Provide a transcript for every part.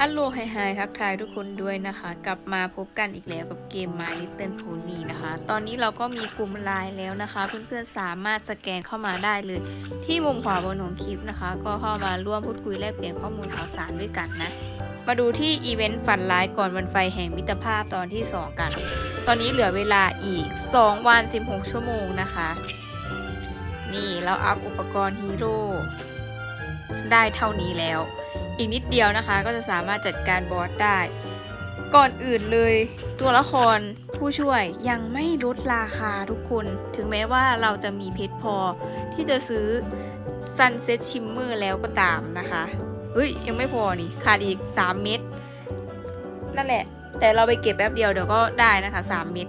อัลโลไฮไฮทักทายทุกคนด้วยนะคะ กลับมาพบกันอีกแล้วกับเกม My Little Pony นะคะ ตอนนี้เราก็มีกลุ่มไลน์แล้วนะคะ เพื่อนๆสามารถสแกนเข้ามาได้เลย ที่มุมขวาบนของคลิปนะคะ ก็เข้ามาร่วมพูดคุยแลกเปลี่ยนข้อมูลข่าวสารด้วยกันนะ มาดูที่อีเวนต์ฝันร้ายก่อนวันไฟแห่งมิตรภาพตอนที่ 2 กัน ตอนนี้เหลือเวลาอีก 2 วัน 16 ชั่วโมงนะคะ นี่เราอัพอุปกรณ์ฮีโร่ได้เท่านี้แล้ว อีกนิดเดียวนะคะ ก็จะสามารถจัดการบอสได้ ก่อนอื่นเลยตัวละครผู้ช่วยยังไม่ลดราคาทุกคน ถึงแม้ว่าเราจะมีเพชรพอที่จะซื้อ Sunset Shimmer แล้วก็ตามนะคะ เฮ้ย ยังไม่พอนี่ขาดอีก 3 เม็ดนั่นแหละ แต่เราไปเก็บแป๊บเดียวเดี๋ยวก็ได้นะคะ 3 เม็ด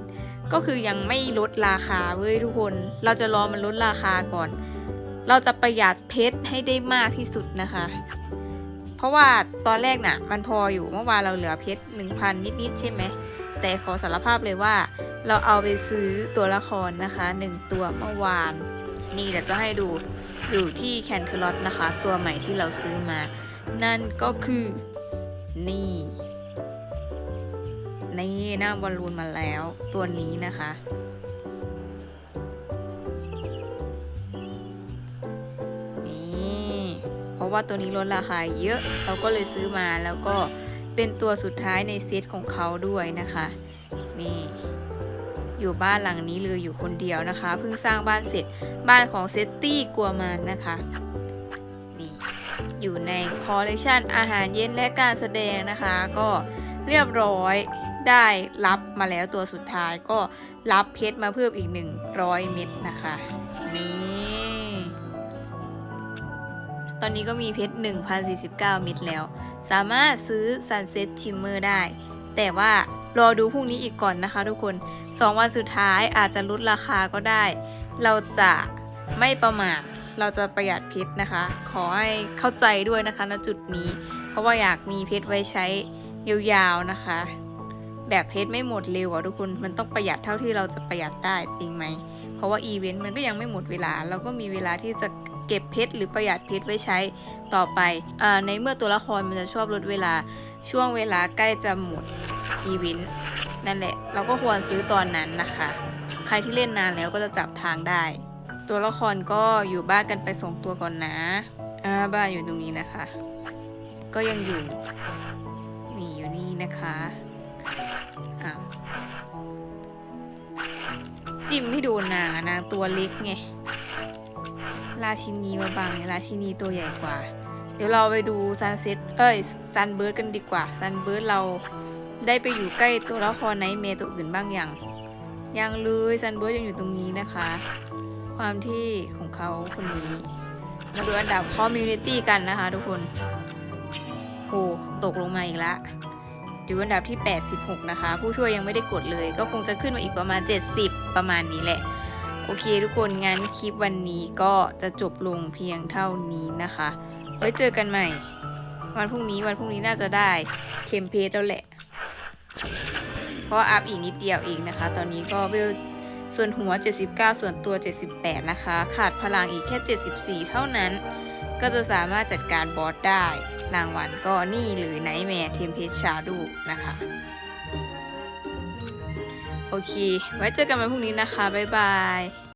ก็คือยังไม่ลดราคาเว้ยทุกคน เราจะรอมันลดราคาก่อน เราจะประหยัดเพชรให้ได้มากที่สุดนะคะ เพราะว่าตอนแรกน่ะ มันพออยู่เมื่อวานเราเหลือเพชรหนึ่งพันนิดๆใช่ไหม แต่ขอสารภาพเลยว่า เราเอาไปซื้อตัวละครนะคะหนึ่งตัวเมื่อวาน นี่เดี๋ยวจะให้ดูอยู่ที่แคนเทลอตนะคะ ตัวใหม่ที่เราซื้อมา นั่นก็คือนี่นี่หน้าบอลลูนมาแล้วตัวนี้นะคะ ราะว่าตัวนี้ลดราคาเยอะเราก็เลยซื้อมาแล้วก็เป็นตัวสุดท้ายในเซตของเขาด้วยนะคะนี่อยู่บ้านหลังนี้เลยอยู่คนเดียวนะคะ เพิ่งสร้างบ้านเสร็จบ้านของเซตตี้กัวมันนะคะนี่อยู่ในคอลเลกชันอาหารเย็นและการแสดงนะคะ ก็เรียบร้อยได้รับมาแล้วตัวสุดท้ายก็รับเพชรมาเพิ่มอีก 100 เม็ดนะคะนี่ ตอนนี้ก็มีเพชร 1,049 เม็ดแล้ว สามารถซื้อ Sunset Shimmer ได้ แต่ว่ารอดูพรุ่งนี้อีกก่อนนะคะทุกคน 2 วันสุดท้ายอาจจะลดราคาก็ได้ เราจะไม่ประมาท เราจะประหยัดเพชรนะคะ ขอให้เข้าใจด้วยนะคะณจุดนี้ เพราะว่าอยากมีเพชรไว้ใช้ยาวๆนะคะ แบบเพชรไม่หมดเร็วอะทุกคน มันต้องประหยัดเท่าที่เราจะประหยัดได้จริงไหม เพราะว่าอีเวนต์มันก็ยังไม่หมดเวลา เราก็มีเวลาที่จะเก็บเพชรหรือประหยัดเพชรไว้ใช้ต่อไปอในเมื่อตัวละครมันจะชอบลดเวลาช่วงเวลาใกล้จะหมดอีเวนต์นั่นแหละ เราก็ควรซื้อตอนนั้นนะคะ ใครที่เล่นนานแล้วก็จะจับทางได้ ตัวละครก็อยู่บ้านกันไปส่งตัวก่อนนะอ่าบ้านอยู่ตรงนี้นะคะ ก็ยังอยู่นี่อยู่นี่นะคะ จิ้มไม่โดนนางนางตัวเล็กไง ราชินีมาบังเนี่ยราชินีตัวใหญ่กว่า เดี๋ยวเราไปดูซันเซ็ตเอ้ยซันเบิร์ดกันดีกว่าซันเบิร์ดเราได้ไปอยู่ใกล้ตัวละครไนเมตัวอื่นบ้างยังยังเลยซันเบิร์ดยังอยู่ตรงนี้นะคะ ความที่ของเขาคนนี้มาดูอันดับคอมมูนิตี้กันนะคะทุกคนโหตกลงมาอีกและ อยู่อันดับที่ 86 นะคะ ผู้ช่วยยังไม่ได้กดเลย ก็คงจะขึ้นมาอีกประมาณ 70 ประมาณนี้แหละ โอเคทุกคน งั้นคลิปวันนี้ก็จะจบลงเพียงเท่านี้นะคะ ไว้เจอกันใหม่ วันพรุ่งนี้วันพรุ่งนี้น่าจะได้เทมเพลตแล้วแหละ เพราะอัพอีกนิดเดียวเองนะคะ ตอนนี้ก็เวลส่วนหัว 79 ส่วนตัว 78 นะคะ ขาดพลังอีกแค่ 74 เท่านั้น ก็จะสามารถจัดการบอสได้ รางวัลก็นี่หรือไนท์แมร์เทมเพลชาดูนะคะ โอเค ไว้เจอกันวันพรุ่งนี้นะคะ บ๊ายบาย